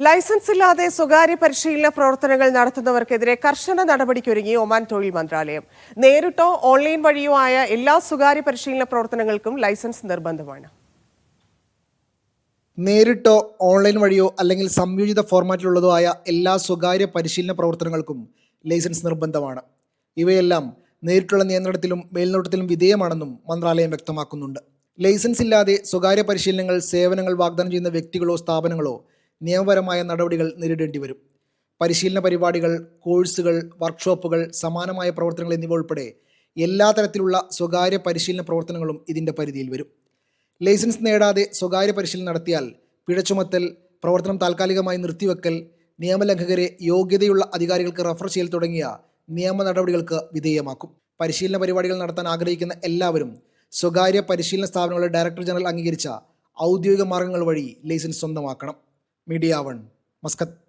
Licence ഇല്ലാതെ സ്വകാര്യ പരിശീലന പ്രവർത്തനങ്ങൾ നടത്തുന്നവർക്കെതിരെ കർശന നടപടിക്കൊരുങ്ങി ഒമാൻ തൊഴിൽ മന്ത്രാലയം. നേരിട്ടോ ഓൺലൈൻ വഴിയോ ആയ എല്ലാ സ്വകാര്യ പരിശീലന പ്രവർത്തനങ്ങൾക്കും ലൈസൻസ് നിർബന്ധമാണ്. നേരിട്ടോ ഓൺലൈൻ വഴിയോ അല്ലെങ്കിൽ സംയോജിത ഫോർമാറ്റിലുള്ളതോ ആയ എല്ലാ സ്വകാര്യ പരിശീലന പ്രവർത്തനങ്ങൾക്കും ലൈസൻസ് നിർബന്ധമാണ്. ഇവയെല്ലാം നേരിട്ടുള്ള നിയന്ത്രണത്തിലും മേൽനോട്ടത്തിലും വിധേയമാണെന്നും മന്ത്രാലയം വ്യക്തമാക്കുന്നുണ്ട്. ലൈസൻസ് ഇല്ലാതെ സ്വകാര്യ പരിശീലനങ്ങൾ സേവനങ്ങൾ വാഗ്ദാനം ചെയ്യുന്ന വ്യക്തികളോ സ്ഥാപനങ്ങളോ നിയമപരമായ നടപടികൾ നേരിടേണ്ടി വരും. പരിശീലന പരിപാടികൾ കോഴ്സുകൾ വർക്ക്ഷോപ്പുകൾ സമാനമായ പ്രവർത്തനങ്ങൾ എന്നിവ ഉൾപ്പെടെ എല്ലാ തരത്തിലുള്ള സ്വകാര്യ പരിശീലന പ്രവർത്തനങ്ങളും ഇതിന്റെ പരിധിയിൽ വരും. ലൈസൻസ് നേടാതെ സ്വകാര്യ പരിശീലനം നടത്തിയാൽ പിഴ ചുമത്തൽ പ്രവർത്തനം താൽക്കാലികമായി നിർത്തിവെക്കൽ നിയമലംഘകരെ യോഗ്യതയുള്ള അധികാരികൾക്ക് റഫർ ചെയ്യൽ തുടങ്ങിയ നിയമ നടപടികൾക്ക് വിധേയമാക്കും. പരിശീലന പരിപാടികൾ നടത്താൻ ആഗ്രഹിക്കുന്ന എല്ലാവരും സ്വകാര്യ പരിശീലന സ്ഥാപനങ്ങളുടെ ഡയറക്ടർ ജനറൽ അംഗീകരിച്ച ഔദ്യോഗിക മാർഗങ്ങൾ വഴി ലൈസൻസ് സ്വന്തമാക്കണം. Media one Muscat.